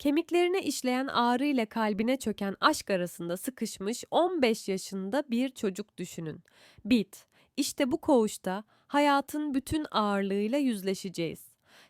Kemiklerine işleyen ağrı ile kalbine çöken aşk arasında sıkışmış 15 yaşında bir çocuk düşünün. Bit. İşte bu koğuşta hayatın bütün ağırlığıyla yüzleşeceğiz.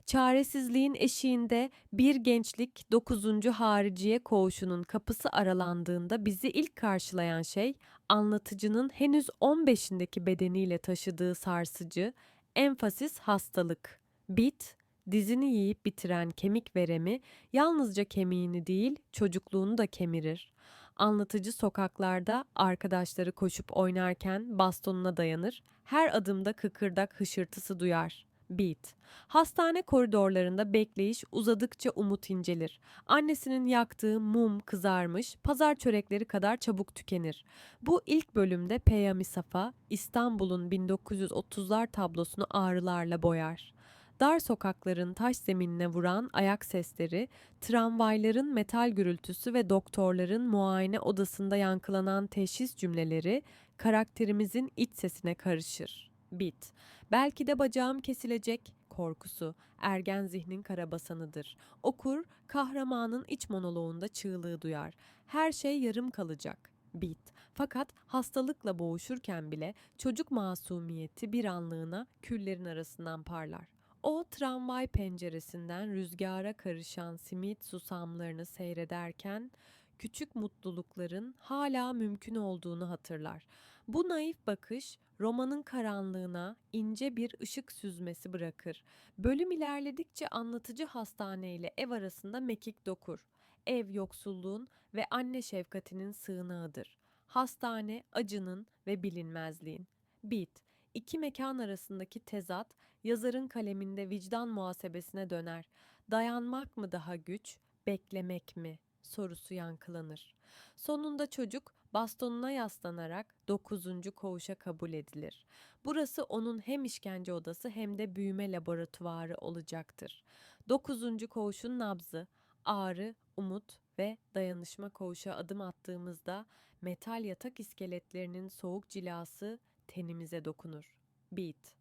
Çaresizliğin eşiğinde bir gençlik 9. hariciye koğuşunun kapısı aralandığında bizi ilk karşılayan şey anlatıcının henüz 15'indeki bedeniyle taşıdığı sarsıcı, enfasis hastalık. Bit, dizini yiyip bitiren kemik veremi yalnızca kemiğini değil çocukluğunu da kemirir. Anlatıcı sokaklarda arkadaşları koşup oynarken bastonuna dayanır, her adımda kıkırdak hışırtısı duyar. Beat. Hastane koridorlarında bekleyiş uzadıkça umut incelir. Annesinin yaktığı mum kızarmış, pazar çörekleri kadar çabuk tükenir. Bu ilk bölümde Peyami Safa, İstanbul'un 1930'lar tablosunu ağrılarla boyar. Dar sokakların taş zeminine vuran ayak sesleri, tramvayların metal gürültüsü ve doktorların muayene odasında yankılanan teşhis cümleleri karakterimizin iç sesine karışır. Bit. Belki de bacağım kesilecek korkusu ergen zihnin karabasanıdır. Okur kahramanın iç monoloğunda çığlığı duyar. Her şey yarım kalacak. Bit. Fakat hastalıkla boğuşurken bile çocuk masumiyeti bir anlığına küllerin arasından parlar. O tramvay penceresinden rüzgara karışan simit susamlarını seyrederken küçük mutlulukların hala mümkün olduğunu hatırlar. Bu naif bakış romanın karanlığına ince bir ışık süzmesi bırakır. Bölüm ilerledikçe anlatıcı hastane ile ev arasında mekik dokur. Ev yoksulluğun ve anne şefkatinin sığınağıdır. Hastane acının ve bilinmezliğin. Bit, iki mekan arasındaki tezat yazarın kaleminde vicdan muhasebesine döner. Dayanmak mı daha güç, beklemek mi? sorusu yankılanır. Sonunda çocuk bastonuna yaslanarak 9. koğuşa kabul edilir. Burası onun hem işkence odası hem de büyüme laboratuvarı olacaktır. 9. koğuşun nabzı, ağrı, umut ve dayanışma koğuşa adım attığımızda metal yatak iskeletlerinin soğuk cilası tenimize dokunur. Beat.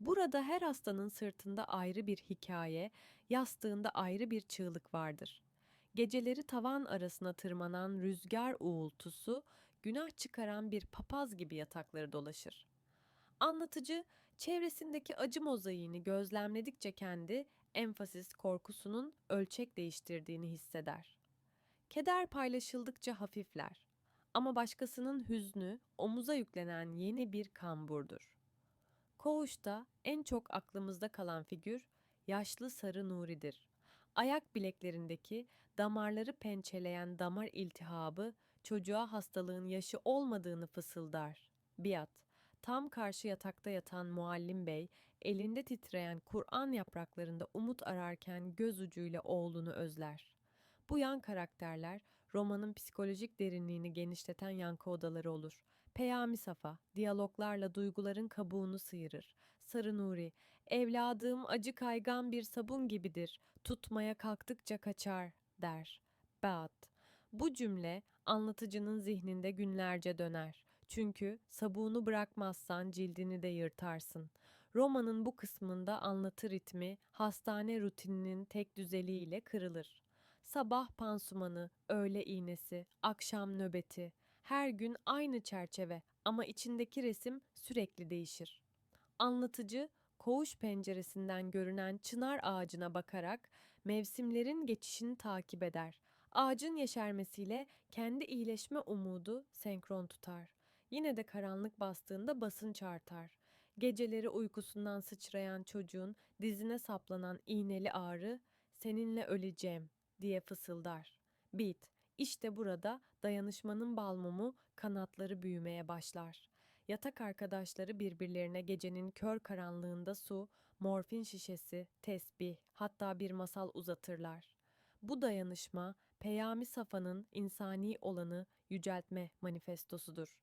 Burada her hastanın sırtında ayrı bir hikaye, yastığında ayrı bir çığlık vardır. Geceleri tavan arasına tırmanan rüzgar uğultusu, günah çıkaran bir papaz gibi yatakları dolaşır. Anlatıcı, çevresindeki acı mozaiğini gözlemledikçe kendi enfasis korkusunun ölçek değiştirdiğini hisseder. Keder paylaşıldıkça hafifler. Ama başkasının hüznü omuza yüklenen yeni bir kamburdur. Koğuşta en çok aklımızda kalan figür yaşlı Sarı Nuri'dir. Ayak bileklerindeki damarları pençeleyen damar iltihabı çocuğa hastalığın yaşı olmadığını fısıldar. Biat, tam karşı yatakta yatan muallim bey, elinde titreyen Kur'an yapraklarında umut ararken göz ucuyla oğlunu özler. Bu yan karakterler romanın psikolojik derinliğini genişleten yankı odaları olur. Peyami Safa, diyaloglarla duyguların kabuğunu sıyırır. Sarı Nuri, evladığım acı kaygan bir sabun gibidir, tutmaya kalktıkça kaçar, der. Beat, bu cümle anlatıcının zihninde günlerce döner. Çünkü sabunu bırakmazsan cildini de yırtarsın. Romanın bu kısmında anlatı ritmi hastane rutininin tek düzeliğiyle kırılır. Sabah pansumanı, öğle iğnesi, akşam nöbeti, her gün aynı çerçeve ama içindeki resim sürekli değişir. Anlatıcı koğuş penceresinden görünen çınar ağacına bakarak mevsimlerin geçişini takip eder. Ağacın yeşermesiyle kendi iyileşme umudu senkron tutar. Yine de karanlık bastığında basınç artar. Geceleri uykusundan sıçrayan çocuğun dizine saplanan iğneli ağrı seninle öleceğim diye fısıldar. Bit, işte burada dayanışmanın balmumu kanatları büyümeye başlar. Yatak arkadaşları birbirlerine gecenin kör karanlığında su, morfin şişesi, tesbih, hatta bir masal uzatırlar. Bu dayanışma Peyami Safa'nın insani olanı yüceltme manifestosudur.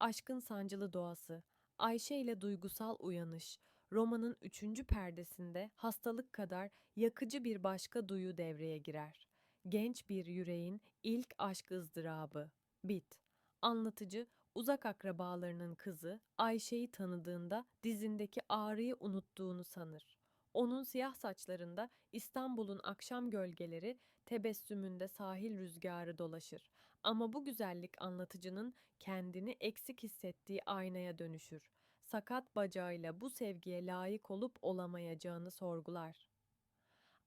Aşkın sancılı doğası, Ayşe ile duygusal uyanış, romanın üçüncü perdesinde hastalık kadar yakıcı bir başka duyu devreye girer. Genç bir yüreğin ilk aşk ızdırabı. Bit. Anlatıcı uzak akrabalarının kızı Ayşe'yi tanıdığında dizindeki ağrıyı unuttuğunu sanır. Onun siyah saçlarında İstanbul'un akşam gölgeleri tebessümünde sahil rüzgarı dolaşır. Ama bu güzellik anlatıcının kendini eksik hissettiği aynaya dönüşür. Sakat bacağıyla bu sevgiye layık olup olamayacağını sorgular.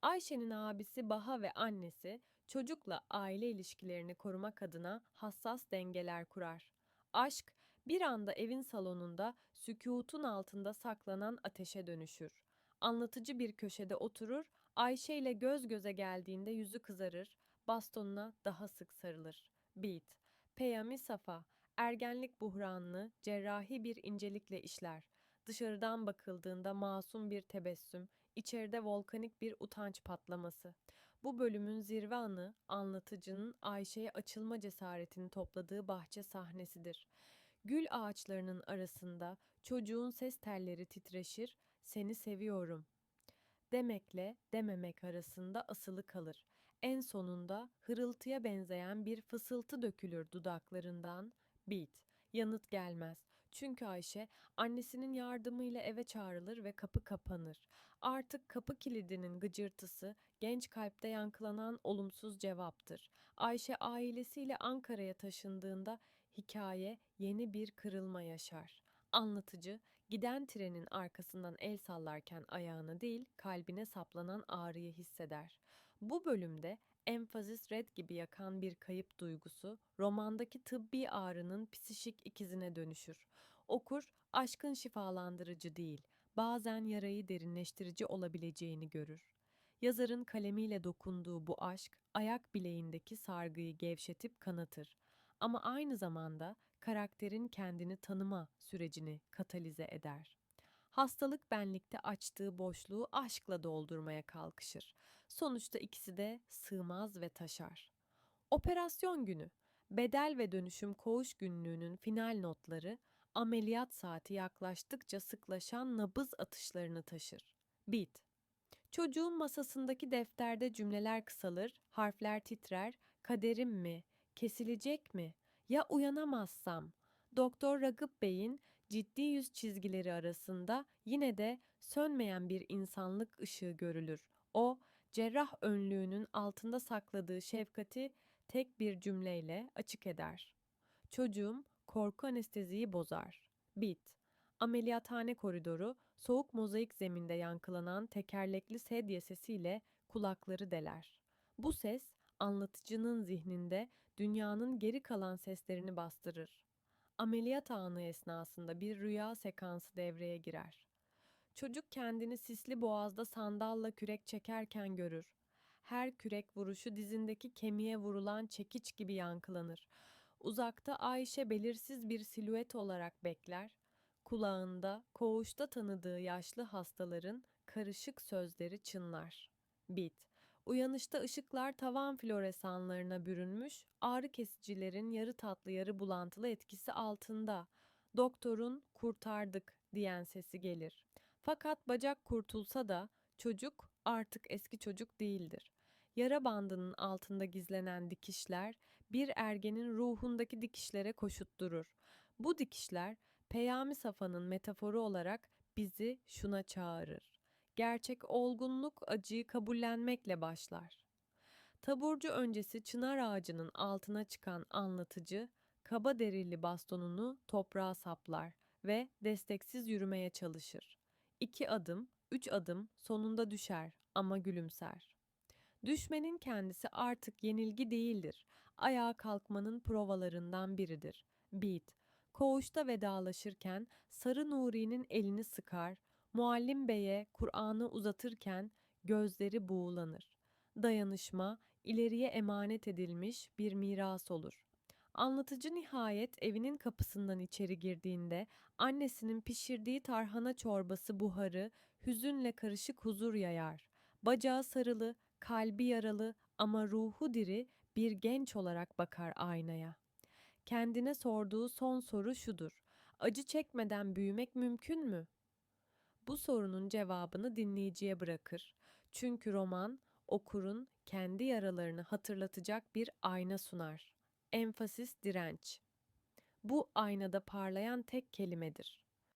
Ayşe'nin abisi Baha ve annesi çocukla aile ilişkilerini korumak adına hassas dengeler kurar. Aşk bir anda evin salonunda sükûtun altında saklanan ateşe dönüşür. Anlatıcı bir köşede oturur, Ayşe ile göz göze geldiğinde yüzü kızarır, bastonuna daha sık sarılır. Beat, Peyami Safa, ergenlik buhranını cerrahi bir incelikle işler. Dışarıdan bakıldığında masum bir tebessüm, içeride volkanik bir utanç patlaması. Bu bölümün zirve anı anlatıcının Ayşe'ye açılma cesaretini topladığı bahçe sahnesidir. Gül ağaçlarının arasında çocuğun ses telleri titreşir, seni seviyorum demekle dememek arasında asılı kalır. En sonunda hırıltıya benzeyen bir fısıltı dökülür dudaklarından. Beat. Yanıt gelmez. Çünkü Ayşe annesinin yardımıyla eve çağrılır ve kapı kapanır. Artık kapı kilidinin gıcırtısı genç kalpte yankılanan olumsuz cevaptır. Ayşe ailesiyle Ankara'ya taşındığında hikaye yeni bir kırılma yaşar. Anlatıcı giden trenin arkasından el sallarken ayağına değil kalbine saplanan ağrıyı hisseder. Bu bölümde enfazis red gibi yakan bir kayıp duygusu romandaki tıbbi ağrının psişik ikizine dönüşür. Okur aşkın şifalandırıcı değil, bazen yarayı derinleştirici olabileceğini görür. Yazarın kalemiyle dokunduğu bu aşk ayak bileğindeki sargıyı gevşetip kanatır. Ama aynı zamanda karakterin kendini tanıma sürecini katalize eder. Hastalık benlikte açtığı boşluğu aşkla doldurmaya kalkışır. Sonuçta ikisi de sığmaz ve taşar. Operasyon günü, bedel ve dönüşüm koğuş günlüğünün final notları, ameliyat saati yaklaştıkça sıklaşan nabız atışlarını taşır. Bit. Çocuğun masasındaki defterde cümleler kısalır, harfler titrer, kaderim mi, kesilecek mi, ya uyanamazsam? Doktor Ragıp Bey'in ciddi yüz çizgileri arasında yine de sönmeyen bir insanlık ışığı görülür. O, cerrah önlüğünün altında sakladığı şefkati tek bir cümleyle açık eder. Çocuğum korku anesteziyi bozar. Bit. Ameliyathane koridoru soğuk mozaik zeminde yankılanan tekerlekli sedye sesiyle kulakları deler. Bu ses anlatıcının zihninde dünyanın geri kalan seslerini bastırır. Ameliyat anı esnasında bir rüya sekansı devreye girer. Çocuk kendini sisli boğazda sandalla kürek çekerken görür. Her kürek vuruşu dizindeki kemiğe vurulan çekiç gibi yankılanır. Uzakta Ayşe belirsiz bir silüet olarak bekler. Kulağında koğuşta tanıdığı yaşlı hastaların karışık sözleri çınlar. Bit. Uyanışta ışıklar tavan floresanlarına bürünmüş, ağrı kesicilerin yarı tatlı yarı bulantılı etkisi altında. Doktorun kurtardık diyen sesi gelir. Fakat bacak kurtulsa da çocuk artık eski çocuk değildir. Yara bandının altında gizlenen dikişler bir ergenin ruhundaki dikişlere koşut durur. Bu dikişler Peyami Safa'nın metaforu olarak bizi şuna çağırır. Gerçek olgunluk acıyı kabullenmekle başlar. Taburcu öncesi çınar ağacının altına çıkan anlatıcı, kaba derili bastonunu toprağa saplar ve desteksiz yürümeye çalışır. İki adım, üç adım sonunda düşer ama gülümser. Düşmenin kendisi artık yenilgi değildir. Ayağa kalkmanın provalarından biridir. Beat, koğuşta vedalaşırken Sarı Nuri'nin elini sıkar, Muallim Bey'e Kur'an'ı uzatırken gözleri buğulanır. Dayanışma, ileriye emanet edilmiş bir miras olur. Anlatıcı nihayet evinin kapısından içeri girdiğinde annesinin pişirdiği tarhana çorbası buharı hüzünle karışık huzur yayar. Bacağı sarılı, kalbi yaralı ama ruhu diri bir genç olarak bakar aynaya. Kendine sorduğu son soru şudur. Acı çekmeden büyümek mümkün mü? Bu sorunun cevabını dinleyiciye bırakır. Çünkü roman okurun kendi yaralarını hatırlatacak bir ayna sunar. Enfasis direnç. Bu aynada parlayan tek kelimedir.